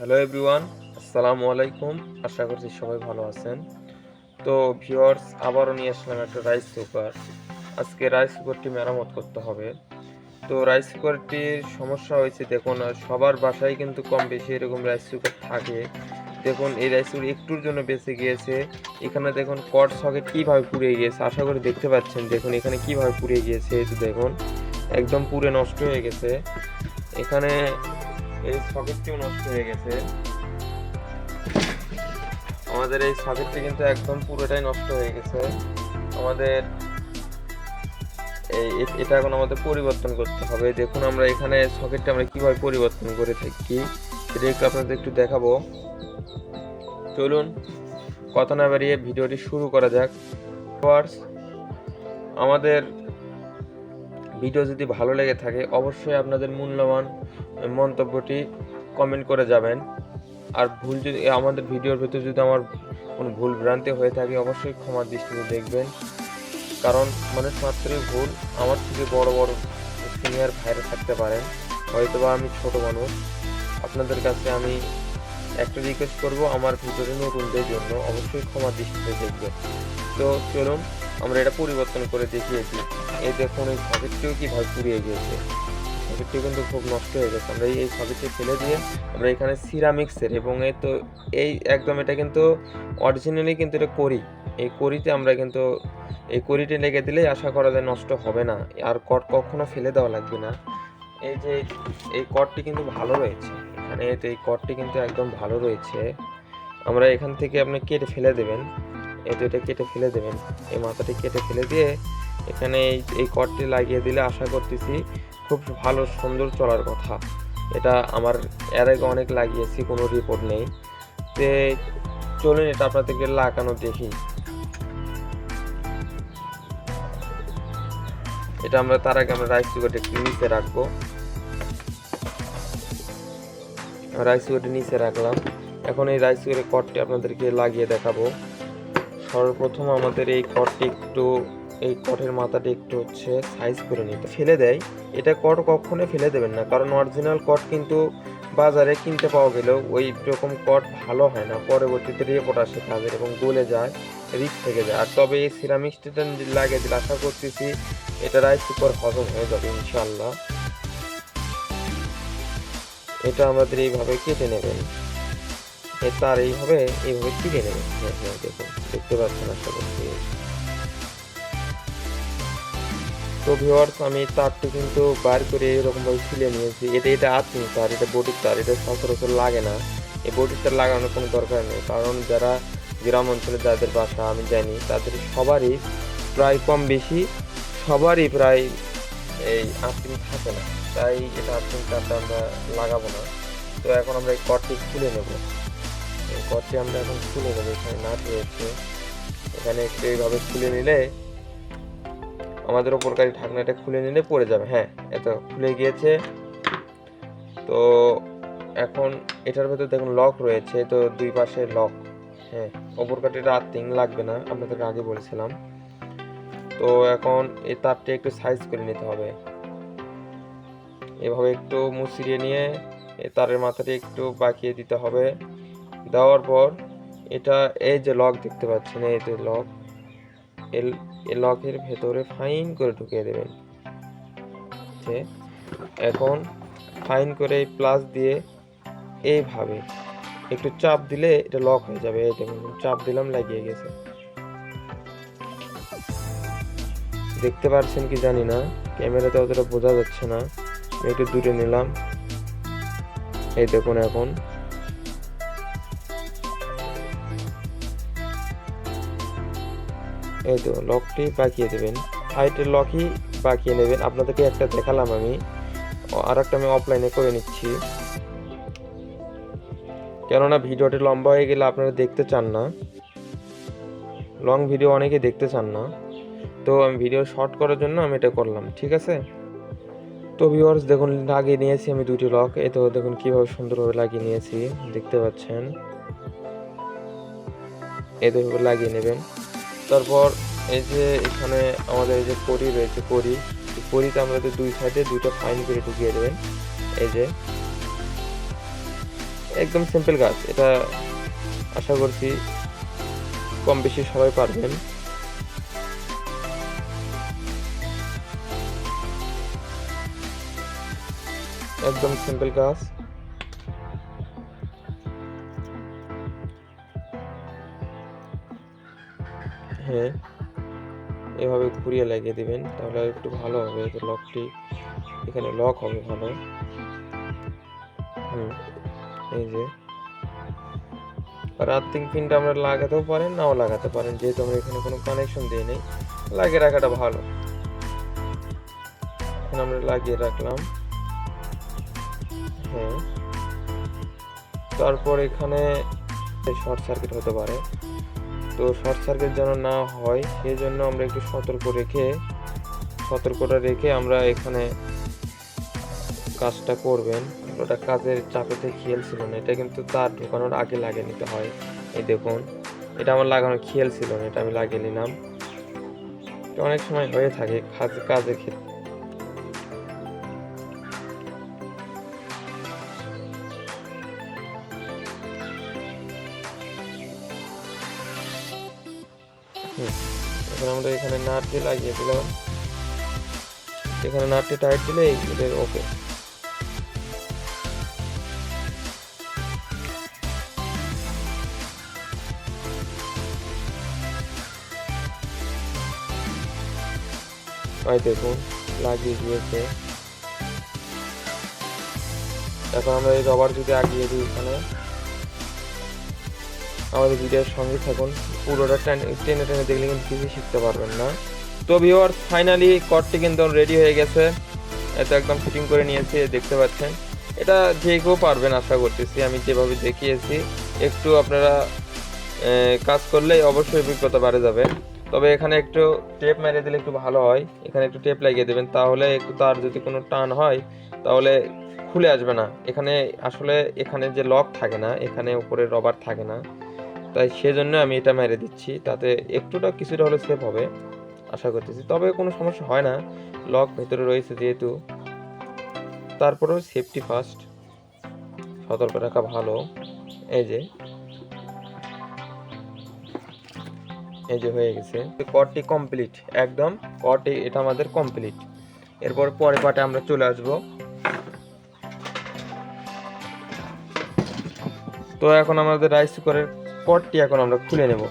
Hello everyone আসসালামু আলাইকুম আশা করছি সবাই ভালো আছেন। তো ভিউয়ার্স আবারও নিয়ে আসলাম একটা রাইস কুকার আজকে রাইস কুকারটি মেরামত করতে হবে। তো রাইস কুকারটির সমস্যা হয়েছে, দেখুন, সবার বাসায় কিন্তু কম বেশি এরকম রাইস কুকার থাকে। দেখুন, এই রাইস কুকার একটুর জন্য বেঁচে গিয়েছে। এখানে দেখুন কট সকেট কীভাবে পুড়ে গিয়েছে, আশা করি দেখতে পাচ্ছেন। দেখুন, এখানে কীভাবে পুড়ে গিয়েছে দেখুন, একদম পুড়ে নষ্ট হয়ে গেছে। এখানে এই সকেটটিও নষ্ট হয়ে গেছে। আমাদের এই সকেটটি কিন্তু একদম পুরোটাই নষ্ট হয়ে গেছে। আমাদের এই এটা এখন আমাদের পরিবর্তন করতে হবে। দেখুন আমরা এখানে সকেটটা আমরা কীভাবে পরিবর্তন করে থাকি। সেটা একটু আপনাদের একটু দেখাবো। চলুন, কথা না বাড়িয়ে ভিডিওটি শুরু করা যাক। আমাদের ভিডিও যদি ভালো লেগে থাকে, অবশ্যই আপনাদের মূল্যবান মন্তব্যটি কমেন্ট করে যাবেন। আর ভুল যদি, আমাদের ভিডিওর ভিতরে যদি আমার কোনো ভুল ভ্রান্তি হয়ে থাকে, অবশ্যই ক্ষমার দৃষ্টিতে দেখবেন। কারণ মানুষ মাত্রই ভুল, আমার থেকে বড় বড় সিনিয়র ভাইরা থাকতে পারেন। হয়তোবা আমি ছোট মানুষ। আপনাদের কাছে আমি একটা রিকোয়েস্ট করব, আমার ভিডিওটি নতুনদের জন্য। অবশ্যই ক্ষমার দৃষ্টিতে দেখবেন। তো চলুন আমরা এটা পরিবর্তন করে দেখিয়েছি। এই দেখুন, এই সকেটটিও কীভাবে পুড়িয়ে গিয়েছে। সকেটটি কিন্তু খুব নষ্ট হয়ে গেছে। আমরা এই সকেটটি ফেলে দিয়ে আমরা এখানে সিরামিক্সের এবং এই তো এই একদম এটা কিন্তু অরিজিনালি কিন্তু এটা করি। এই করিতে আমরা কিন্তু এই করিটি লেগে দিলেই আশা করা যায় নষ্ট হবে না। আর কট কখনো ফেলে দেওয়া লাগবে না। এই যে এই কটটি কিন্তু ভালো রয়েছে। এখানে এই কটটি কিন্তু একদম ভালো রয়েছে। আমরা এখান থেকে আপনি কেটে ফেলে দেবেন। এই এটা কেটে ফেলে দেবেন। এই মাথাটি কেটে ফেলে দিয়ে এখানে এই এই কটটি লাগিয়ে দিলে আশা করতেছি খুব ভালো, সুন্দর চলার কথা। এটা আমার এর আগে অনেক লাগিয়েছি, কোনো রিপোর্ট নেই। তে চলুন, এটা আপনাদেরকে লাগানো দেখি। এটা আমরা, তার আগে আমরা রাইস কুকারটা একটু নিচে রাখব। রাইস কুকারটি নিচে রাখলাম। এখন এই রাইস কুকারের কটটি আপনাদেরকে লাগিয়ে দেখাবো। সর্বপ্রথম আমাদের এই কটটি একটু, এই কটের মাথাটি একটু হচ্ছে সাইজ করে নিতে। ফেলে দেয়। এটা কট কখনোই ফেলে দেবেন না। কারণ অরিজিনাল কট কিন্তু বাজারে কিনতে পাওয়া গেলেও ওই রকম কট ভালো হয় না। পরবর্তীতে রিপোর্ট আসে কাজের এবং গলে যায় রিস্ক থেকে যায়। আর তবে এই সিরামিক সিরামিক্সটা লাগিয়ে দিলে আশা করতেছি এটা রাইস কুকার হজম হয়ে যাবে ইনশাল্লাহ এটা আমাদের এইভাবে কেটে নেবেন। তার এইভাবে এইভাবে চিড়ে নেবেন হ্যাঁ হ্যাঁ দেখুন, দেখতে পাচ্ছেন আশা করছি। তো ভিওয়ার্স আমি তারটি কিন্তু বার করে এরকম ভাবে ছিলে নিয়েছি। এটা এটা আত্মীয় তার, এটা বডির তার, এটা সচরাচর লাগে না। এই বডির তার লাগানোর কোনো দরকার নেই। কারণ যারা গ্রাম অঞ্চলে, যাদের বাসা, আমি জানি, তাদের সবারই প্রায় কম বেশি, সবারই প্রায় এই আত্মীয় থাকে না। তাই এটা আত্মীয় তারটা আমরা লাগাবো না। তো এখন আমরা এই কটটি খুলে নেব। কটটি আমরা এখন খুলে নেব। এখানে নাট রয়েছে এখানে একটু এইভাবে খুলে নিলে আমাদের ওপরকারী ঢাকনাটা খুলে নিলে পড়ে যাবে। হ্যাঁ এত খুলে গিয়েছে। তো এখন এটার ভেতর দেখুন লক রয়েছে, তো দুই পাশে লক। হ্যাঁ ওপরকাটিটা আর্থিং লাগবে না, আপনাদেরকে আগে বলেছিলাম। তো এখন এই তারটি একটু সাইজ করে নিতে হবে। এভাবে একটু মুচড়িয়ে নিয়ে এই তারের মাথাটি একটু বাঁকিয়ে দিতে হবে। দেওয়ার পর এটা, এই যে লক দেখতে পাচ্ছেন, এই যে লক এই লকের ভেতরে ফাইন করে ঢুকিয়ে দেবেন। এখন ফাইন করে এই প্লাস দিয়ে এইভাবে একটু চাপ দিলে এটা লক হয়ে যাবে। এই দেখুন, চাপ দিলাম, লাগিয়ে গেছে। দেখতে পারছেন কি জানি না, ক্যামেরাতে অতটা বোঝা যাচ্ছে না। একটু দূরে নিলাম। এই দেখুন এখন এই তো লকটি বাঁকিয়ে দেবেন। সাইডের লকই বাঁকিয়ে নেবেন। আপনাদেরকে একটা দেখালাম আমি। আর একটা আমি অফলাইনে করে নিচ্ছি। কেননা ভিডিওটি লম্বা হয়ে গেলে আপনারা দেখতে চান না। লং ভিডিও অনেকে দেখতে চান না। তো আমি ভিডিও শর্ট করার জন্য আমি এটা করলাম, ঠিক আছে? তো ভিউয়ার্স দেখুন, লাগিয়ে নিয়েছি আমি দুটি লক এই তো, দেখুন, কীভাবে সুন্দরভাবে লাগিয়ে নিয়েছি। দেখতে পাচ্ছেন? এই তো, লাগিয়ে নেবেন। তারপর এই যে এখানে আমাদের এই যে কড়ি রয়েছে আমরা যে দুই সাইডে দুইটা ফাইন করে ঢুকিয়ে দেবেন। এই যে। একদম সিম্পল কাজ। এটা আশা করছি কম বেশি সবাই পারবেন। একদম সিম্পল কাজ। হ্যাঁ এভাবে ঘুরিয়ে লাগিয়ে দিবেন, তাহলে একটু ভালো হবে তো লকটি, এখানে লক হবে ভালো। হুম, এই যে। আর্থিং পিনটা আমরা লাগাতেও পারেন, নাও লাগাতে পারেন, যেহেতু আমরা এখানে কোনো কানেকশন দিয়ে নেই, লাগিয়ে রাখাটা ভালো। এখন আমরা লাগিয়ে রাখলাম। হ্যাঁ। তারপর এখানে শর্ট সার্কিট হতে পারে। তো শর্ট সার্কিট যেন না হয় সেই জন্য আমরা একটু সতর্ক রেখে, সতর্কটা রেখে আমরা এখানে কাজটা করবেন। ওটা কাজের চাপেতে খেয়াল ছিল না, এটা কিন্তু তার ঢোকানোর আগে লাগিয়ে নিতে হয়। এই দেখুন, এটা আমার লাগানো খেয়াল ছিল না, এটা আমি লাগিয়ে নিলাম। অনেক সময় হয়ে থাকে কাজের ক্ষেত্রে। এখন আমরা এখানে নাটটি লাগিয়ে দিলাম। এখানে নাটটি টাইট দিলে এদের ওকে। ওই দেখুন, লাগিয়ে দিয়েছে। এখন আমরা এই রবার যদি আগিয়ে দিই এখানে। আমাদের ভিডিওর সঙ্গে থাকুন। পুরোটা টেনে টেনে দেখলে কিন্তু কিছু শিখতে পারবেন না। তো ভিওর ফাইনালি কটটি কিন্তু রেডি হয়ে গেছে। এটা একদম ফিটিং করে নিয়েছি দেখতে পাচ্ছেন। এটা যে কেউ পারবেন আশা করতেছি, আমি যেভাবে দেখিয়েছি। একটু আপনারা কাজ করলে অবশ্যই অভিজ্ঞতা বাড়ে যাবে। তবে এখানে একটু টেপ মেরে দিলে একটু ভালো হয়। এখানে একটু টেপ লাগিয়ে দেবেন, তাহলে একটু তার যদি কোনো টান হয়, তাহলে খুলে আসবে না। এখানে আসলে এখানে যে লক থাকে না, এখানে উপরে রবার থাকে না। তাই সেজন্য আমি এটা মেরে দিচ্ছি। তাতে একটুটা কিছুটা হলে সেফ হবে, আশা করতেছি। তবে কোনো সমস্যা হয় না। লক ভেতরে রয়েছে যেহেতু। তারপরেও সেফটি ফার্স্ট সতর্ক রাখা ভালো। এই যে। এই যে হয়ে গেছে। কটটি কমপ্লিট একদম কট এটা আমাদের কমপ্লিট এরপর পরে পাটে আমরা চলে আসব। তো এখন আমাদের রাইস কুকারের কটটি এখন আমরা খুলে নেব।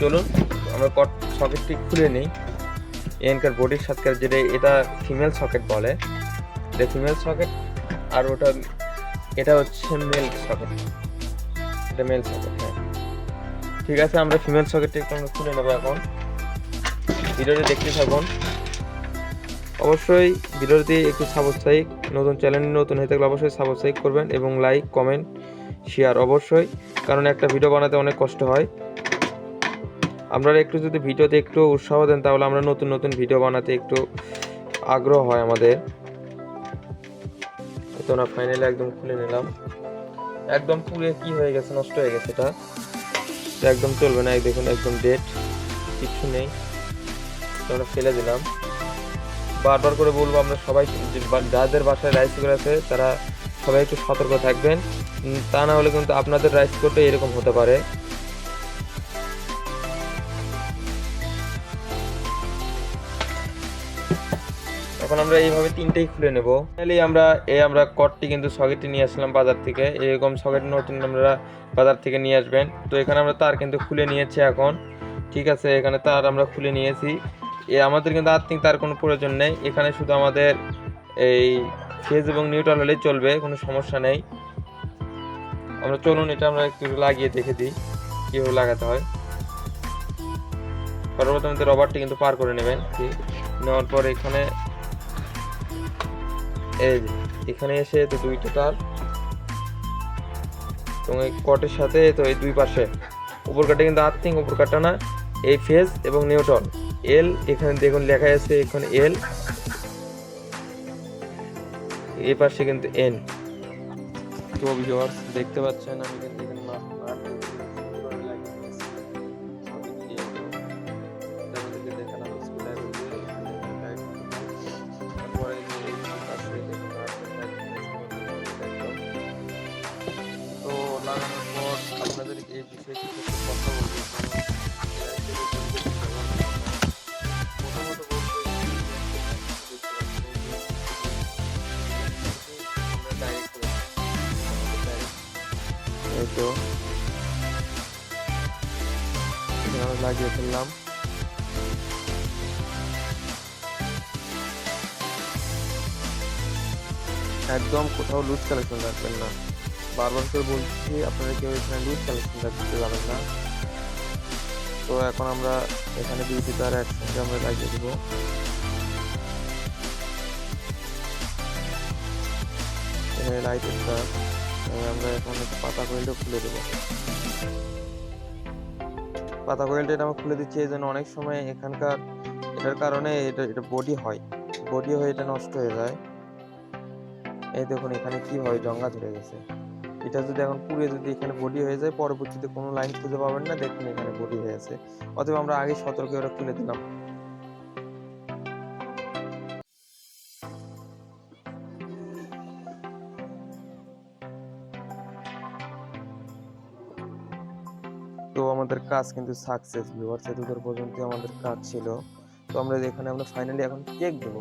চলুন, আমরা কট সকেটটি খুলে নিই। এনকার বডির সাথে যেটা, এটা ফিমেল সকেট বলে। এটা ফিমেল সকেট আর ওটা, এটা হচ্ছে মেল সকেট এটা মেল সকেট হ্যাঁ। ঠিক আছে, আমরা ফিমেল সকেটটি একটু আমরা খুলে নেব এখন। ভিডিওটি দেখতে থাকুন। অবশ্যই ভিডিওটি একটু সাবস্ক্রাইব নতুন চ্যানেল নতুন হয়ে থাকলে অবশ্যই সাবস্ক্রাইব করবেন এবং লাইক কমেন্ট শেয়ার অবশ্যই। কারণ একটা ভিডিও বানাতে অনেক কষ্ট হয়। আপনারা একটু যদি ভিডিওতে একটু উৎসাহ দেন, তাহলে আমরা নতুন নতুন ভিডিও বানাতে একটু আগ্রহ হয় আমাদের। তো না ফাইনালি একদম খুলে নিলাম। একদম পুরে কি হয়ে গেছে, নষ্ট হয়ে গেছে এটা। একদম চলবে না দেখুন একদম ডেট কিচ্ছু নেই। আমরা ফেলে দিলাম। বারবার করে বলব আমরা সবাই যাদের বাসায় রাইস কুকার আছে, তারা সবাই একটু সতর্ক থাকবেন। তা না হলে কিন্তু আপনাদের রাইস কুকারটা এরকম হতে পারে। এখন আমরা এইভাবে তিনটেই খুলে নেব। ফাইনালি আমরা, এই আমরা কটটি কিন্তু সকেটটি নিয়ে আসলাম বাজার থেকে। এরকম সকেট নতুন আমরা বাজার থেকে নিয়ে আসবেন। তো এখানে আমরা তার কিন্তু খুলে নিয়েছি এখন। ঠিক আছে, এখানে তার আমরা খুলে নিয়েছি। এ আমাদের কিন্তু আর্থিং তার কোনো প্রয়োজন নেই। এখানে শুধু আমাদের এই ফেজ এবং নিউট্রাল হলেই চলবে, কোনো সমস্যা নেই। আমরা চলুন, এটা আমরা একটু লাগিয়ে দেখে দিই, কীভাবে লাগাতে হয়। সর্বপ্রথম তো রবারটি কিন্তু পার করে নেবেন। নেওয়ার পর এখানে এই এখানে এসে তো দুইটা তার, এবং এই কটের সাথে তো এই দুই পাশে। উপর কাটে কিন্তু আর্থিং উপর কাটা না, এই ফেজ এবং নিউটন এল এখানে দেখুন লেখা আছে, এখানে এল এই পাশে কিন্তু এন তো ভিউয়ার্স দেখতে পাচ্ছেন আমি কিন্তু এখানে তো। লাগিয়ে ফেললাম। একদম কোথাও লুজ কালেকশন রাখবেন না। বারবার করে বলছি, আপনারা কেউ এখানে লুজ কালেকশন রাখতে যাবেন না। তো এখন আমরা এখানে বিউটি তার একসঙ্গে আমরা লাগিয়ে দেবো। এখানে লাইটের তার আমরা এখন পাতা খুলে দেবো। পাতা এটা আমরা খুলে দিচ্ছি, এই জন্য অনেক সময় এখানকার এটার কারণে এটা এটা বডি হয়। বডি হয়ে এটা নষ্ট হয়ে যায়। এই দেখুন, এখানে কীভাবে জঙ্গা ধরে গেছে। এটা যদি এখন পুড়ে যদি এখানে বডি হয়ে যায়, পরবর্তীতে কোনো লাইন খুঁজে পাবেন না, দেখুন এখানে বডি হয়ে আছে। অথবা আমরা আগে সতর্ক ওটা খুলে দিলাম। তো আমাদের কাজ কিন্তু সাকসেস ভিউয়ার্স এতদূর পর্যন্ত আমাদের কাজ ছিল। তো আমরা এখানে আমরা ফাইনালি এখন চেক দেবো।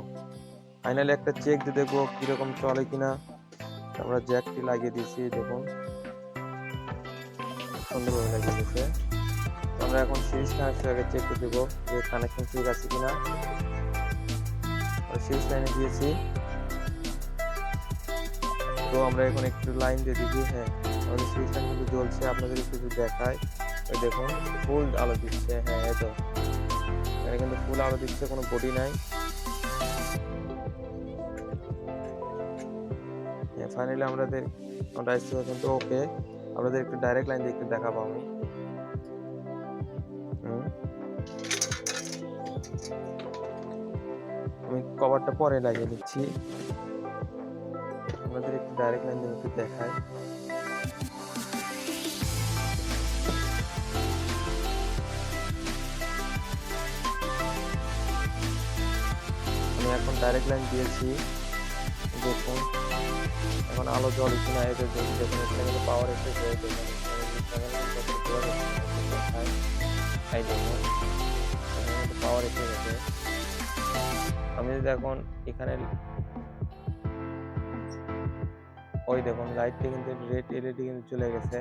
ফাইনালি একটা চেক দিয়ে দেখব কীরকম চলে কিনা। আমরা জ্যাকটি লাগিয়ে দিয়েছি দেখুন। সুন্দরভাবে লাগিয়ে দিয়েছে। আমরা এখন সিরিজ কানেকশন আগে চেক করে দেবো যে কানেকশন ঠিক আছে কিনা। সিরিজ লাইনে দিয়েছি। তো আমরা এখন একটু লাইন দিয়ে দিচ্ছি হ্যাঁ আমাদের সিরিজ লাইন কিন্তু জ্বলছে আপনাদের একটু দেখায়। দেখুন, ফুল আলো দিচ্ছে হ্যাঁ এই তো। এখানে কিন্তু ফুল আলো দিচ্ছে, কোনো বডি নাই। ফাইনালি আমাদের এসেছি কিন্তু ওকে। আপনাদের একটু ডাইরেক্ট লাইন দিয়ে একটু দেখাবো আমি। আমি কভারটা পরে লাগিয়ে দিচ্ছি। আমাদের একটু ডাইরেক্ট লাইন দিয়ে একটু দেখাই। এখন ডাইরেক্ট লাইন দিয়েছি। দেখুন, এখন আলো জল কিনা এদের জন্য দেখুন এখানে কিন্তু পাওয়ার এসে হয়ে দেখুন পাওয়ার এসে গেছে। আমি যদি এখন এখানে ওই দেখুন লাইটটি কিন্তু রেড এলইডি কিন্তু চলে গেছে।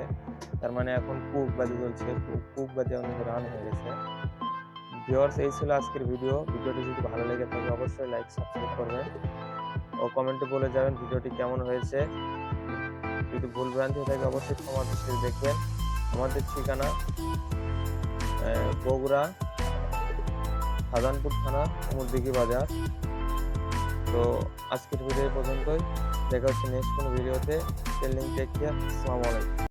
তার মানে এখন কুক বাজে চলছে কুক বাজে কিন্তু রান হয়ে গেছে। ভিউয়ার্স, এই ছিল আজকের ভিডিও। ভিডিওটি যদি ভালো লেগে থাকে, অবশ্যই লাইক, সাবস্ক্রাইব করবেন ও কমেন্টে বলে যাবেন ভিডিওটি কেমন হয়েছে। যদি ভুল ভ্রান্তি হয়ে থাকে, অবশ্যই ক্ষমা দেখবেন। আমাদের ঠিকানা বগুড়া, খাজানপুর থানা কুমুরদিঘি বাজার। তো আজকের ভিডিও পর্যন্তই। দেখা হচ্ছে নেক্সট কোনো ভিডিওতে। টেক কেয়ার আসসালামু আলাইকুম